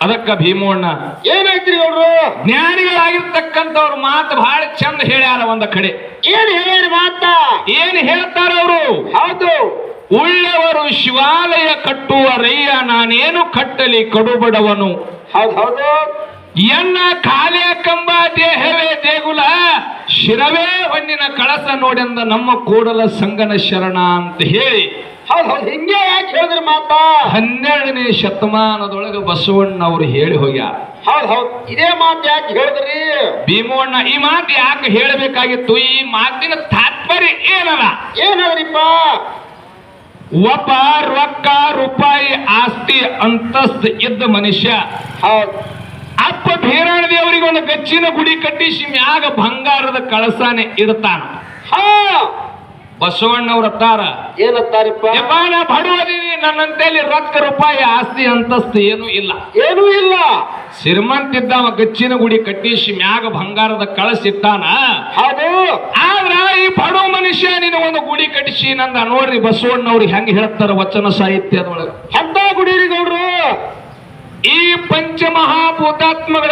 ಅದಕ್ಕ ಭೀಮಣ್ಣ ಏನಾಯ್ತ್ರಿ ಗೌಡ್ರು ಜ್ಞಾನಿಗಳಾಗಿರ್ತಕ್ಕಂಥವ್ರ ಮಾತು ಬಹಳ ಚಂದ ಹೇಳ್ಯಾರ ಒಂದ ಕಡೆ. ಏನ್ ಹೇಳ್ಯಾರ ಮಾತ? ಏನ್ ಹೇಳ್ತಾರ ಅವರು? ಹೌದು. ಉಳ್ಳವರು ಶಿವಾಲಯ ಕಟ್ಟುವ ರಯ್ಯ ನಾನೇನು ಕಟ್ಟಲಿ ಕಡುಬಡವನು ಹೌದು ಹೌದು. ಎನ್ನ ಕಾಲೇ ಕಂಬ ದೇಹವೇ ದೇಗುಲ ಶಿರವೇ ಹೊನ್ನಿನ ಕಳಸ ನೋಡೆಂದ ನಮ್ಮ ಕೂಡಲ ಸಂಗನ ಶರಣ ಅಂತ ಹೇಳಿ ಹಿಂಗೆ ಯಾಕೆ ಹೇಳಿದ್ರಿ ಮಾತ ಹನ್ನೆರಡನೇ ಶತಮಾನದೊಳಗೆ ಬಸವಣ್ಣ ಅವರು ಹೇಳಿ ಹೋಗ್ಯಾರ. ಹೌದ್ ಹೌದ್. ಇದೇ ಮಾತು ಯಾಕೆ ಹೇಳಿದ್ರಿ? ಭೀಮಣ್ಣ ಈ ಮಾತು ಯಾಕೆ ಹೇಳಬೇಕಾಗಿತ್ತು? ಈ ಮಾತಿನ ತಾತ್ಪರ್ಯ ಏನಲ್ಲ ಏನದ್ರಿಪ್ಪ? ಒಬ್ಬ ರೊಕ್ಕ ರೂಪಾಯಿ ಆಸ್ತಿ ಅಂತಸ್ತ ಇದ್ದ ಮನುಷ್ಯ. ಹೌದ್. ಅಪ್ಪ ಭೀರಾಣ ದೇವರಿಗೆ ಒಂದು ಗಚ್ಚಿನ ಗುಡಿ ಕಟ್ಟಿಸಿ ಮ್ಯಾಗ ಬಂಗಾರದ ಕಳಸಾನೆ ಇಡ್ತಾನ. ಹಾ. ಬಸವಣ್ಣವ್ರ ಅವ್ರ ಏನತ್ತಾರಿಪ್ಪ? ಏನತ್ತಾರಪ್ಪ ನಾ ಬಡವದೀನಿ ನನ್ನಂತೇಲಿ ರೊಕ್ಕ ರೂಪಾಯಿ ಆಸ್ತಿ ಅಂತಸ್ತು ಏನೂ ಇಲ್ಲ. ಏನೂ ಇಲ್ಲ. ಶ್ರೀಮಂತ ಇದ್ದವ ಗಚ್ಚಿನ ಗುಡಿ ಕಟ್ಟಿಸಿ ಮ್ಯಾಗ ಬಂಗಾರದ ಕಳಸಿಟ್ಟಾನ ಹೌದು. ಆದ್ರ ಈ ಬಡವ ಮನುಷ್ಯ ನೀನು ಒಂದು ಗುಡಿ ಕಟ್ಟಿಸಿ ನಂದ ನೋಡ್ರಿ ಬಸವಣ್ಣವ್ರು ಹೆಂಗ್ ಹೇಳ್ತಾರ ವಚನ ಸಾಹಿತ್ಯದೊಳಗೆ ಎಂತ ಗುಡಿರಿ ಗೌಡ್ರು. ಈ ಪಂಚಮಹಾಭೂತಾತ್ಮಗಳ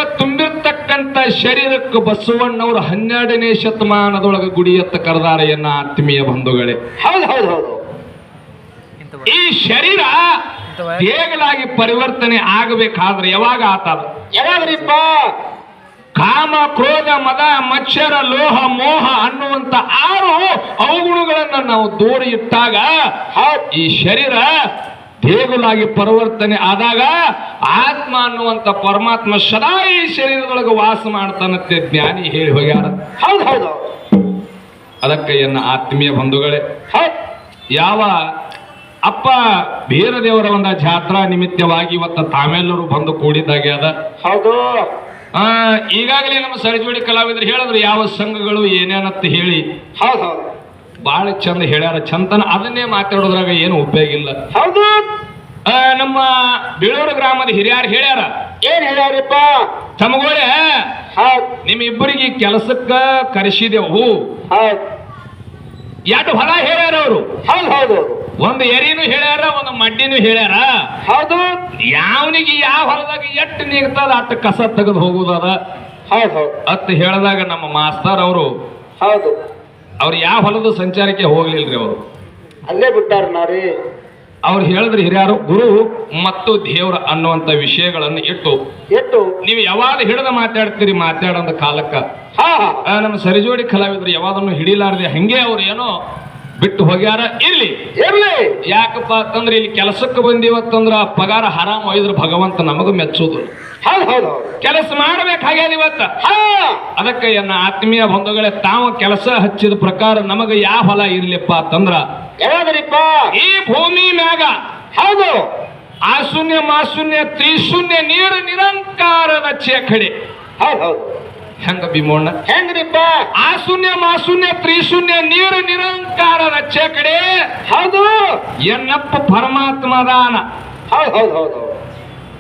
ತುಂಬಿರ್ತಕ್ಕಂಥ ಶರೀರಕ್ಕೆ ಬಸವಣ್ಣವರು ಹನ್ನೆರಡನೇ ಶತಮಾನದೊಳಗೆ ಗುಡಿಯತ್ತ ಕರೆದಾರ ಎನ್ನ ಆತ್ಮೀಯ ಬಂಧುಗಳೇ. ಹೌದು ಹೌದು ಹೌದು. ಈ ಶರೀರ ಬೇಗಲಾಗಿ ಪರಿವರ್ತನೆ ಆಗಬೇಕಾದ್ರೆ ಯಾವಾಗ ಆತದ ಯಾವಾಗ್ರಿಪ್ಪ? ಕಾಮ ಕ್ರೋಧ ಮದ ಮಚ್ಚರ ಲೋಹ ಮೋಹ ಅನ್ನುವಂತ ಆರು ಅವುಗುಣಗಳನ್ನ ನಾವು ದೂರ ಇಟ್ಟಾಗ ಹೌದ್. ಈ ಶರೀರ ದೇಗುಲಾಗಿ ಪರಿವರ್ತನೆ ಆದಾಗ ಆತ್ಮ ಅನ್ನುವಂತ ಪರಮಾತ್ಮ ಸದಾ ಈ ಶರೀರದೊಳಗೆ ವಾಸ ಮಾಡ್ತಾನಂತೆ ಜ್ಞಾನಿ ಹೇಳಿ ಹೋಗ್ಯಾರ. ಹೌದು ಹೌದು. ಅದಕ್ಕೆ ಎನ್ನ ಆತ್ಮೀಯ ಬಂಧುಗಳೇ ಯಾವ ಅಪ್ಪ ಬೀರದೇವರ ಒಂದು ಜಾತ್ರಾ ನಿಮಿತ್ತವಾಗಿ ಇವತ್ತು ತಾವೆಲ್ಲರೂ ಬಂದು ಕೂಡಿದ್ದಾಗೆ ಅದ. ಹೌದು. ಆ ಈಗಾಗಲೇ ನಮ್ಮ ಸರಿಜೋಡಿ ಕಲಾವಿದರು ಹೇಳಿದ್ರು ಯಾವ ಸಂಘಗಳು ಏನೇನತ್ತ ಹೇಳಿ. ಹೌದು ಹೌದು. ಬಹಳ ಚಂದ ಹೇಳ್ಯಾರ ಚಂದನ ಅದನ್ನೇ ಮಾತಾಡೋದ್ರಾಗ ಏನು ಉಪಯೋಗ ಇಲ್ಲ. ಹೌದು. ನಮ್ಮ ಬೀಳೂರು ಗ್ರಾಮದ ಹಿರಿಯರು ಹೇಳ್ಯಾರ. ಏನ್ ಹೇಳ್ಯಾರಪ್ಪ? ತಮಗೋಳೆ ಹೌದು. ನಿಮ್ ಇಬ್ಬರಿಗೆ ಕೆಲಸಕ್ಕ ಕರೆಸಿದೆವು. ಹೌದ್. ಎರಡು ಹೊಲ ಹೇಳ್ಯಾರ ಅವರು. ಹೌದು ಹೌದು ಒಂದು ಎರಿನು ಹೇಳ್ಯಾರ ಒಂದು ಮಡ್ಡಿನೂ ಹೇಳ್ಯಾರ. ಹೌದು. ಯಾವನಿಗೆ ಯಾವ ಹೊಲದಾಗ ಎಟ್ಟು ನೀಗ್ತದ ಅಟ್ಟು ಕಸ ತೆಗೆದು ಹೋಗುದದ. ಹೌದು ಹೌದು. ಹೇಳಿದಾಗ ನಮ್ಮ ಮಾಸ್ತರ್ ಅವರು ಹೌದು. ಅವ್ರು ಯಾವ ಹೊಲದ ಸಂಚಾರಕ್ಕೆ ಹೋಗ್ಲಿಲ್ರಿ ಅವರು? ಅಲ್ಲೇ ಬಿಟ್ಟಾರ ನಾರಿ. ಅವ್ರು ಹೇಳಿದ್ರೆ ಹಿರಿಯರು ಗುರು ಮತ್ತು ದೇವ್ರ ಅನ್ನುವಂತ ವಿಷಯಗಳನ್ನು ಇಟ್ಟು. ಇಟ್ಟು. ನೀವು ಯಾವಾಗ ಹಿಡಿದ ಮಾತಾಡ್ತೀರಿ ಮಾತಾಡೋದ ಕಾಲಕ್ಕ? ಹಾ ಹಾ. ಆ, ನಮ್ಮ ಸರಿಜೋಡಿ ಕಲಾವಿದ್ರು ಯಾವಾಗನ್ನು ಹಿಡಿಲಾರ್ದೆ ಹಂಗೆ ಅವ್ರು ಏನೋ ಬಿಟ್ಟು ಹೋಗ್ಯಾರ? ಇರ್ಲಿ. ಇರ್ಲಿ. ಯಾಕಪ್ಪ ಅಂತಂದ್ರೆ ಇಲ್ಲಿ ಕೆಲಸಕ್ಕೆ ಬಂದಿವತ್ತಂದ್ರ ಪಗಾರ ಹರಾಮ್ ಒಯ್ದ್ರ ಭಗವಂತ ನಮಗ ಮೆಚ್ಚೋದು. ಹೌದ್ ಹೌದ್ ಕೆಲಸ ಮಾಡಬೇಕಾಗ್ಯದ ಇವತ್ತು. ಅದಕ್ಕೆ ಎನ್ನ ಆತ್ಮೀಯ ಬಂಧುಗಳೇ ತಾವು ಕೆಲಸ ಹಚ್ಚಿದ ಪ್ರಕಾರ ನಮಗ ಯಾವ ಹೊಲ ಇರ್ಲಿಪ್ಪ ಅಂತಂದ್ರ ಯಾವಾಗ್ರಿಪ್ಪ ಈ ಭೂಮಿ ಮ್ಯಾಗ ಹೌದು. ಆ ಶೂನ್ಯ ಮಾಶೂನ್ಯ ತ್ರಿಶೂನ್ಯ ನೀರು ನಿರಂಕಾರದ ಚೇಖಡಿ. ಹೌದು ಹೌದು. ಹೆಂಗ ಭೀಮೋಣ ಹೆಂಗ್ರಿಪ್ಪ? ಆ ಶೂನ್ಯ ಮಾಶೂನ್ಯ ತ್ರಿಶೂನ್ಯ ನೀರು ನಿರಂಕಾರದ ಚೇಕಡೆ ಹೌದು. ಎನ್ನಪ್ಪ ಪರಮಾತ್ಮದಾನ. ಹೌದು ಹೌದು ಹೌದು.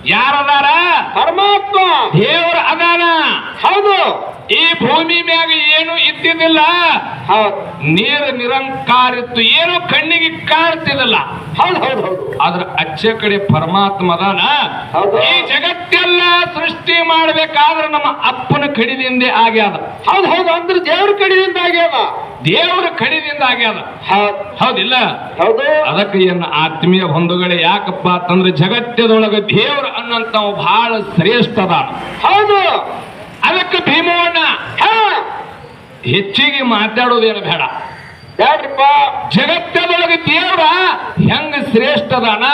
ಯಾರದಾರ? ಪರಮಾತ್ಮ. ದೇವರ ಅದಾನ. ಹೌದು. ಭೂಮಿ ಮ್ಯಾಗ ಏನು ಇದ್ದಿದ್ದಿಲ್ಲ. ನೀರ ನೀರು ನಿರಂಕಾರಿತ್ತು ಏನು ಕಣ್ಣಿಗೆ ಕಾಣ್ತಿದ್ದಿಲ್ಲ. ಹೌದು ಹೌದು ಹೌದು. ಆದ್ರ ಅಚ್ಚೆ ಕಡೆ ಪರಮಾತ್ಮ ಅದಾನ. ಈ ಜಗತ್ತೆಲ್ಲ ಸೃಷ್ಟಿ ಮಾಡ್ಬೇಕಾದ್ರೆ ನಮ್ಮ ಅಪ್ಪನ ಕಡಿದಿಂದ ಆಗ್ಯಾದ ಹೌದು ಹೌದು ಅಂದ್ರೆ ದೇವ್ರ ಕಡಿದಿಂದ ಆಗ್ಯಾದ ದೇವರ ಕಡಿದಿಂದ ಆಗ್ಯಾದ ಹೌದ್. ಹೌದಿಲ್ಲ? ಹೌದು. ಅದಕ್ಕೆ ಏನ ಆತ್ಮೀಯ ಬಂಧುಗಳೇ ಯಾಕಪ್ಪ ಅಂತಂದ್ರೆ ಜಗತ್ತದೊಳಗ ದೇವ್ರ ಅನ್ನಂತ ಬಹಳ ಶ್ರೇಷ್ಠ ಅದ ಹೌದು. ಅದಕ್ಕೆ ಭೀಮವನ್ನ ಹೆಚ್ಚಿಗೆ ಮಾತಾಡೋದೇನು ಬೇಡ. ಬ್ಯಾಡ್ರಿಪ್ಪ ಜಗತ್ತದೊಳಗೆ ದೇವ್ರ ಹೆಂಗ ಶ್ರೇಷ್ಠದಾನ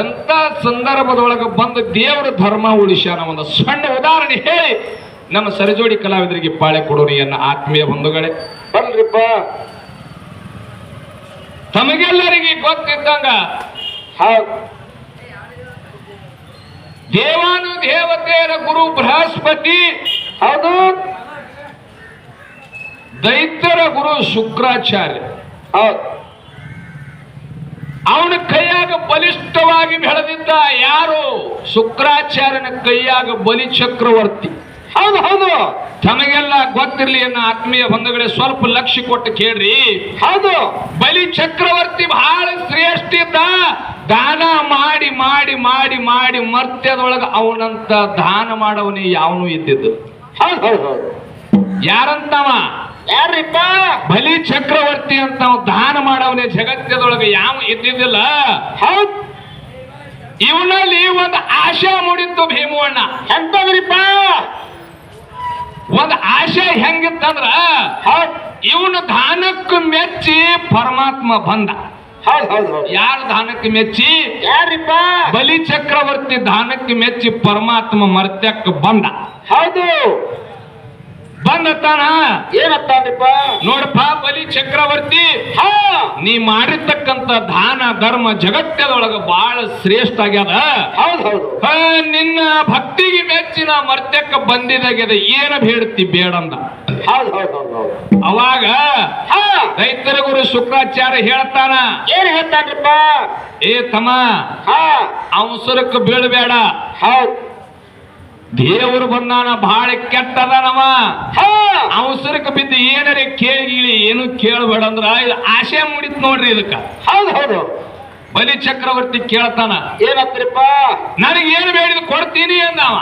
ಎಂತ ಸಂದರ್ಭದೊಳಗೆ ಬಂದು ದೇವರ ಧರ್ಮ ಉಳಿಸ್ಯಾನ ಒಂದು ಸಣ್ಣ ಉದಾಹರಣೆ ಹೇಳಿ. ನಮ್ಮ ಸರಿಜೋಡಿ ಕಲಾವಿದರಿಗೆ ಪಾಳೆ ಕೊಡೋರಿ ಎನ್ನ ಆತ್ಮೀಯ ಬಂಧುಗಳೇ. ಬಲ್ರಿಪ್ಪ ತಮಗೆಲ್ಲರಿಗೆ ಗೊತ್ತಿದ್ದಂಗ ದೇವಾನು ದೇವತೆಯರ ಗುರು ಬೃಹಸ್ಪತಿ ಹೌದು. ದೈತ್ಯರ ಗುರು ಶುಕ್ರಾಚಾರ್ಯ. ಹೌದು. ಅವನ ಕೈಯಾಗ ಬಲಿಷ್ಠವಾಗಿ ಬೆಳೆದಿದ್ದ ಯಾರು? ಶುಕ್ರಾಚಾರ್ಯನ ಕೈಯಾಗ ಬಲಿ ಚಕ್ರವರ್ತಿ. ಹೌದು ಹೌದು. ತಮಗೆಲ್ಲ ಗೊತ್ತಿರ್ಲಿ ಅನ್ನೋ ಆತ್ಮೀಯ ಬಂಧುಗಳೇ ಸ್ವಲ್ಪ ಲಕ್ಷ್ಯ ಕೊಟ್ಟು ಕೇಳ್ರಿ. ಹೌದು. ಬಲಿ ಚಕ್ರವರ್ತಿ ಬಹಳ ಶ್ರೇಷ್ಠ ಇದ್ದ. ದಾನ ಮಾಡಿ ಮಾಡಿ ಮಾಡಿ ಮಾಡಿ ಮರ್ತ್ಯದೊಳಗ ಅವನಂತ ದಾನ ಮಾಡವನೇ ಯಾವನು ಇದ್ದಿದ್ದು. ಯಾರಂತವ? ಯಾರಿಪ್ಪ? ಬಲಿ ಚಕ್ರವರ್ತಿ ಅಂತ ದಾನ ಮಾಡವನೇ ಜಗತ್ತದೊಳಗೆ ಯಾವ ಇದ್ದಿದ್ದಿಲ್ಲ. ಹೌದ್. ಇವನಲ್ಲಿ ಒಂದು ಆಶೆ ಮೂಡಿತ್ತು ಭೀಮವಣ್ಣ. ಎಂತದ್ರಿಪ್ಪ? ಒಂದು ಆಶೆ ಹೆಂಗಿತ್ತಂದ್ರ? ಇವನು ದಾನಕ್ಕೂ ಮೆಚ್ಚಿ ಪರಮಾತ್ಮ ಬಂದ. ಯಾರ ದಾನಕ್ಕೆ ಮೆಚ್ಚಿ? ಯಾರಿಪ್ಪ? ಬಲಿ ಚಕ್ರವರ್ತಿ ದಾನಕ್ಕೆ ಮೆಚ್ಚಿ ಪರಮಾತ್ಮ ಮರ್ತ್ಯಕ್ಕೆ ಬಂದ. ಹೌದು. ಬಂದ ಏನತ್ತಾನಪ್ಪ? ನೋಡಪ್ಪ ಬಲಿ ಚಕ್ರವರ್ತಿ. ಹಾ! ನೀ ಮಾಡಿರ್ತಕ್ಕಂತ ದಾನ ಧರ್ಮ ಜಗತ್ತದೊಳಗ ಬಹಳ ಶ್ರೇಷ್ಠ ಆಗ್ಯದ. ನಿನ್ನ ಭಕ್ತಿಗೆ ಮೆಚ್ಚಿನ ಮರ್ತ್ಯಕ್ಕ ಬಂದಿದಾಗ್ಯದ. ಏನ ಬೇಡತಿ ಬೇಡಂದ. ಅವಾಗ ರೈತರ ಗುರು ಶುಕ್ರಾಚಾರ್ಯ ಹೇಳ್ತಾನ ಏನ್ ಹೇಳ್ತಾನ್ರಿಪ್ಪ? ಏ ತಮ್ಮ ಹಾ! ಅವಸರಕ್ಕೆ ಬೀಳಬೇಡ. ಹೌದ್. ದೇವರು ಬಂದಾನ ಬಹಳ ಕೆಟ್ಟದನವ. ಅವಸರಕ್ಕೆ ಬಿದ್ದು ಏನಾರ ಕೇಳಿ ಏನು ಕೇಳಬೇಡ ಅಂದ್ರ ಇದು ಆಶೆ ಮೂಡಿತ್ ನೋಡ್ರಿ ಇದಕ್ಕ. ಹೌದು ಹೌದು ಬಲಿ ಚಕ್ರವರ್ತಿ ಕೇಳ್ತಾನ. ಏನತ್ರಿಪ್ಪ ನನಗೆ ಏನು ಬೇಡಿದ ಕೊಡ್ತೀನಿ ಅಂದವ.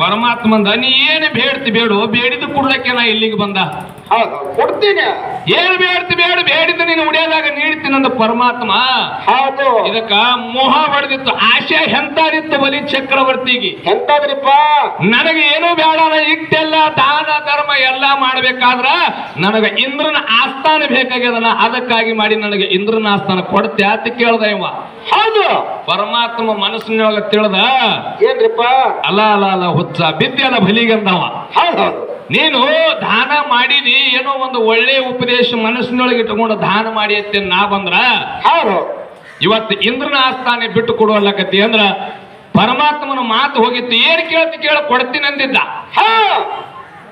ಪರಮಾತ್ಮಂದ ನೀ ಏನು ಬೇಡ್ತಿ ಬೇಡು ಬೇಡಿದ ಕೊಡ್ಲಕ್ಕೆ ನಾ ಇಲ್ಲಿಗೆ ಬಂದ. ಹೌದು ಕೊಡ್ತೀನಿ. ಏನು ಬೇಡ್ತಿ ಬೇಡ ಬೇಡಿದ ನೀನು ಉಡಿಯೋದಾಗ ನೀಡ್ತೀನಂದ ಪರಮಾತ್ಮ. ಹೌದು. ಇದಕ್ಕ ಮೋಹ ಹೊಡೆದಿತ್ತು ಆಶೆ ಎಂತಾದಿತ್ತು ಬಲಿ ಚಕ್ರವರ್ತಿಗೆ. ಎಂತಾದ್ರಿಪ್ಪ? ನನಗೆ ಏನು ಬೇಡ ಇಟ್ಟೆಲ್ಲ ದಾನ ಧರ್ಮ ಎಲ್ಲ ಮಾಡ್ಬೇಕಾದ್ರ ನನಗ ಇಂದ್ರನ ಆಸ್ಥಾನ ಬೇಕಾಗ್ಯದನ ಅದಕ್ಕಾಗಿ ಮಾಡಿ ನನಗೆ ಇಂದ್ರನ ಆಸ್ಥಾನ ಕೊಡ್ತೆ ಅಂತ ಕೇಳ್ದ ಇವ. ಹೌದು. ಪರಮಾತ್ಮ ಮನಸ್ಸಿನೊಳಗ ತಿಳಿದ ಏನ್ರಿಪ್ಪ? ಅಲ್ಲ ಅಲ್ಲ ಅಲ್ಲ ಹುಚ್ಚ ಬಿದ್ದೆಲ್ಲ ಬಲಿಗಂದವ. ಹೌದು ಹೌದು. ನೀನು ದಾನ ಮಾಡಿದಿ ಏನೋ ಒಂದು ಒಳ್ಳೆ ಉಪದೇಶ ಮನಸ್ಸಿನೊಳಗೆ ಇಟ್ಟುಕೊಂಡು ದಾನ ಮಾಡಿ ಅಂತ ನಾ ಬಂದ್ರ? ಹೌದು. ಹೌದು ಇವತ್ತು ಇಂದ್ರನ ಆಸ್ಥಾನೆ ಬಿಟ್ಟು ಕೊಡುವಲ್ಲಕತ್ತಿ ಅಂದ್ರ ಪರಮಾತ್ಮನ ಮಾತು ಹೋಗಿತ್ತು. ಏನ್ ಕೇಳ್ತಿ ಕೇಳ ಕೊಡ್ತೀನಿ ಅಂದಿದ್ದ.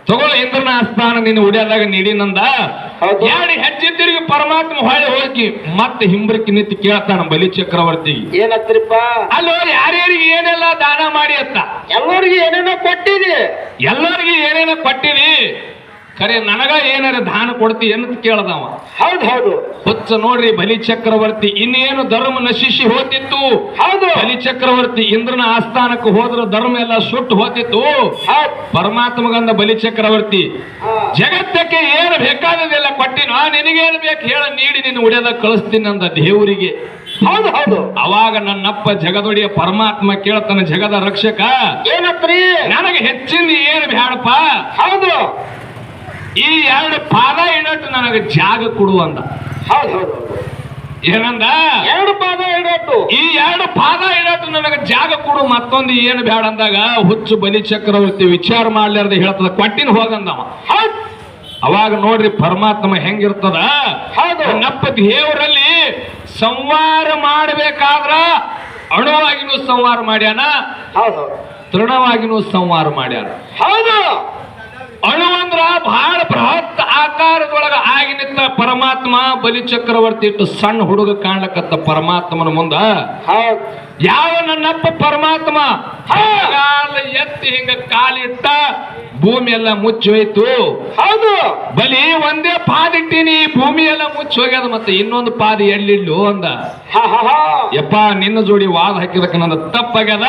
ಹಾ ತಗೋ ಇಂದ್ರನ ಆಸ್ಥಾನ ನಿನ್ನ ಉಡಿಯಾದಾಗ ನೀಡಿನಂದ ನಂದ. ಎರಡು ಹೆಜ್ಜೆ ತಿರುಗಿ ಪರಮಾತ್ಮ ಹೊಳೆ ಹೋಗಿ ಮತ್ತೆ ಹಿಂಬ್ರಕ್ಕೆ ನಿಂತು ಕೇಳ್ತಾನ ಬಲಿ ಚಕ್ರವರ್ತಿ. ಏನತ್ರಿಪ್ಪ ಅಲ್ಲೋ ಯಾರ್ಯಾರಿಗೆ ಏನೆಲ್ಲ ದಾನ ಮಾಡಿ ಅತ್ತ ಎಲ್ಲರಿಗೂ ಏನೇನೋ ಕೊಟ್ಟಿದೆ. ಎಲ್ಲರಿಗೂ ಏನೇನೋ ಕೊಟ್ಟಿರಿ ಖರೆ ನನಗ ಏನಾರ ದಾನ ಕೊಡ್ತಿ ಅಂತ ಕೇಳ್ದವ. ಹೌದು ಹೌದು. ಹುಚ್ಚ ನೋಡ್ರಿ ಬಲಿ ಚಕ್ರವರ್ತಿ ಇನ್ನೇನು ಧರ್ಮ ನಶಿಸಿ ಹೋತಿತ್ತು? ಹೌದು. ಬಲಿ ಚಕ್ರವರ್ತಿ ಇಂದ್ರನ ಆಸ್ಥಾನಕ್ಕೆ ಹೋದ್ರ ಧರ್ಮ ಎಲ್ಲ ಸುಟ್ಟು ಹೋತಿತ್ತು? ಪರಮಾತ್ಮಗಂದ ಬಲಿ ಚಕ್ರವರ್ತಿ ಜಗತ್ತಕ್ಕೆ ಏನು ಬೇಕಾದದೆಲ್ಲ ಕೊಟ್ಟಿನ ನಿನಗೇನು ಬೇಕು ಹೇಳ ನೀಡಿ ನಿನ್ನ ಉಡದ ಕಳಿಸ್ತೀನಿ ಅಂದ ದೇವರಿಗೆ. ಹೌದು ಹೌದು. ಅವಾಗ ನನ್ನಪ್ಪ ಜಗದೊಡೆಯ ಪರಮಾತ್ಮ ಕೇಳ್ತಾನೆ ಜಗದ ರಕ್ಷಕ. ಏನತ್ರಿ? ನನಗೆ ಹೆಚ್ಚಿನ ಏನು ಬ್ಯಾಡಪ್ಪ ಹೌದು. ಈ ಎರಡು ಪಾದ ಇಡಟ್ಟು ನನಗೆ ಜಾಗ ಕೊಡು ಅಂದ. ಹೌದು ಹೌದು ಏನಂದ? ಎರಡು ಪಾದ ಇಡಟ್ಟು ಈ ಎರಡು ಪಾದ ಇಡಟ್ಟು ನನಗೆ ಜಾಗ ಕೊಡು ಮತ್ತೊಂದು ಏನು ಬೇಡ ಅಂದಾಗ ಹುಚ್ಚು ಬಲಿ ಚಕ್ರವರ್ತಿ ವಿಚಾರ ಮಾಡ್ಲಾರ್ದೆ ಹೇಳ್ತದ ಕೊಟ್ಟಿನ ಹೋಗಂದವ. ಹೌದು. ಅವಾಗ ನೋಡ್ರಿ ಪರಮಾತ್ಮ ಹೆಂಗಿರ್ತದ? ಹೌದು. ನಪ್ಪ ದೇವರಲ್ಲಿ ಸಂವಾರ ಮಾಡಬೇಕಾದ್ರ ಅಣುವಾಗಿನೂ ಸಂವಾರ ಮಾಡ್ಯಾನ ಹೌದು. ತೃಣವಾಗಿನೂ ಸಂವಾರ ಮಾಡ್ಯಾನ. ಹೌದು. ಅಣು ಅಂದ್ರ ಬಹಳ ಬೃಹತ್ ಆಕಾರದೊಳಗ ಆಗಿ ನಿಂತ ಪರಮಾತ್ಮ ಬಲಿ ಚಕ್ರವರ್ತಿ ಇಟ್ಟು ಸಣ್ಣ ಹುಡುಗ ಕಾಣಕತ್ತ ಪರಮಾತ್ಮನ ಮುಂದ. ಯಾವ ನನ್ನಪ್ಪ ಪರಮಾತ್ಮ? ಎತ್ತಿ ಹಿಂಗ ಕಾಲಿಟ್ಟ ಭೂಮಿ ಎಲ್ಲ ಮುಚ್ಚೋಯ್ತು. ಹೌದು. ಬಲಿ ಒಂದೇ ಪಾದಿಟ್ಟಿನಿ ಭೂಮಿ ಎಲ್ಲ ಮುಚ್ಚಿ ಹೋಗ್ಯದ ಮತ್ತೆ ಇನ್ನೊಂದು ಪಾದಿ ಎಲ್ಲಿಡ್ಲು ಅಂದ. ಹಾ ಹಾ ಹಾ. ಯಪ್ಪ ನಿನ್ನ ಜೋಡಿ ವಾದ ಹಾಕಿದಕ್ಕೆ ನನ್ನ ತಪ್ಪಾಗ್ಯದ?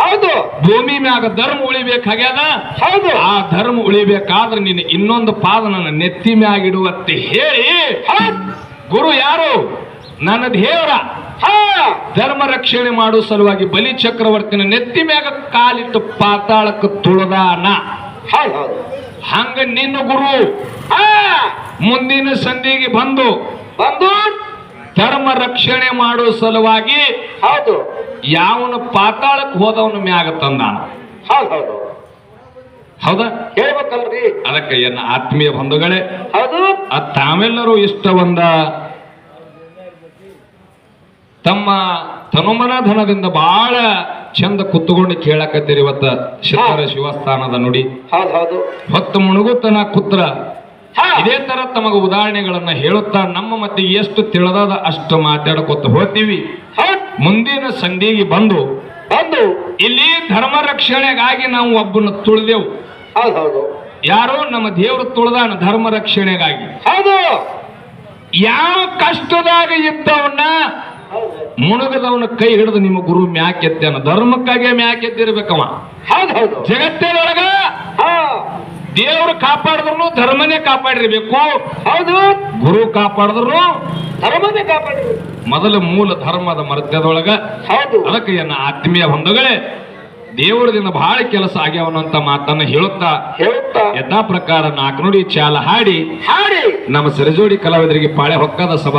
ಹೌದು. ಭೂಮಿ ಮ್ಯಾಗ ಧರ್ಮ ಉಳಿಬೇಕಾಗ್ಯದ? ಹೌದು. ಆ ಧರ್ಮ ಉಳಿಬೇಕಾದ್ರೆ ನೀನು ಇನ್ನೊಂದು ಪಾದ ನನ್ನ ನೆತ್ತಿ ಮ್ಯಾಗಿಡುವತ್ತೆ ಹೇಳಿ. ಗುರು ಯಾರು? ನನ್ನ ದೇವರ. ಧರ್ಮ ರಕ್ಷಣೆ ಮಾಡುವ ಸಲುವಾಗಿ ಬಲಿ ಚಕ್ರವರ್ತಿನ ನೆತ್ತಿ ಮ್ಯಾಗ ಕಾಲಿಟ್ಟು ಪಾತಾಳಕ್ಕೆ ತುಳದಾನ. ಹಂಗ ನಿನ್ನ ಗುರು ಮುಂದಿನ ಸಂಧಿಗೆ ಬಂದು ಬಂದು ಧರ್ಮ ರಕ್ಷಣೆ ಮಾಡೋ ಸಲುವಾಗಿ ಹೌದು. ಯಾವನ ಪಾತಾಳಕ್ಕೆ ಹೋದವನ ಮ್ಯಾಗ ತಂದಾನ. ಹೌದು ಹೌದು. ಹೌದಾ? ಹೇಳ್ಬೇಕಲ್ರಿ ಅದಕ್ಕೆ ಏನ ಆತ್ಮೀಯ ಬಂಧುಗಳೇ ಹೌದು. ಆ ತಾವೆಲ್ಲರೂ ಇಷ್ಟ ಬಂದ ತಮ್ಮ ತನುಮನ ಧನದಿಂದ ಬಹಳ ಚಂದ ಕುತ್ತುಕೊಂಡು ಕೇಳಕತ್ತೀರಿ ಇವತ್ತ ಶಿವರ ಶಿವಸ್ಥಾನದ ನುಡಿ. ಹೌದು ಹೊತ್ತು ಮುಳುಗುತ್ತನ ಕುತ್ರ ಇದೇ ತರ ತಮಗ ಉದಾಹರಣೆಗಳನ್ನ ಹೇಳುತ್ತಾ ನಮ್ಮ ಮತ್ತೆ ಎಷ್ಟು ತಿಳಿದಾದ ಅಷ್ಟು ಮಾತಾಡ್ಕೊತ ಹೋಗ್ತೀವಿ. ಮುಂದಿನ ಸಂಧಿಗೆ ಬಂದು ಬಂದು. ಇಲ್ಲಿ ಧರ್ಮ ರಕ್ಷಣೆಗಾಗಿ ನಾವು ಒಬ್ಬನ ತುಳಿದೆವು. ಹೌದು. ಯಾರೋ ನಮ್ಮ ದೇವರು ತುಳಿದಾನ ಧರ್ಮ ರಕ್ಷಣೆಗಾಗಿ. ಹೌದು. ಯಾವ ಕಷ್ಟದಾಗ ಇದ್ದವನ್ನ ಮುಣಗದವನ ಕೈ ಹಿಡಿದು ನಿಮ್ಮ ಗುರು ಮ್ಯಾಕೆತ್ತೇನ? ಧರ್ಮಕ್ಕಾಗಿ ಮ್ಯಾಕೆತ್ತಿರ್ಬೇಕವ. ಜಗತ್ತಿನೊಳಗ ದೇವರು ಕಾಪಾಡಿದ್ರು ಧರ್ಮನೇ ಕಾಪಾಡಿರ್ಬೇಕು. ಹೌದು. ಗುರು ಕಾಪಾಡಿದ್ರು ಧರ್ಮನೇ ಕಾಪಾಡಿ ಮೊದಲ ಮೂಲ ಧರ್ಮದ ಮರ್ತ್ಯದೊಳಗ ಹೌದು. ಅದಕ್ಕೆ ಎನ್ನ ಆತ್ಮೀಯ ಬಂಧುಗಳೇ ದೇವರದಿಂದ ಬಹಳ ಕೆಲಸ ಆಗ್ಯಾವನಂತ ಮಾತನ್ನ ಹೇಳುತ್ತಾ ಹೇಳುತ್ತಾ. ಯಥಾ ಪ್ರಕಾರ ನಾಲ್ಕು ನುಡಿ ಚಾಲ ಹಾಡಿ ಹಾಡಿ. ನಮ್ಮ ಸರಜೋಡಿ ಕಲಾವಿದರಿಗೆ ಪಾಳೆ ಹೊಕ್ಕದ ಸಭಾ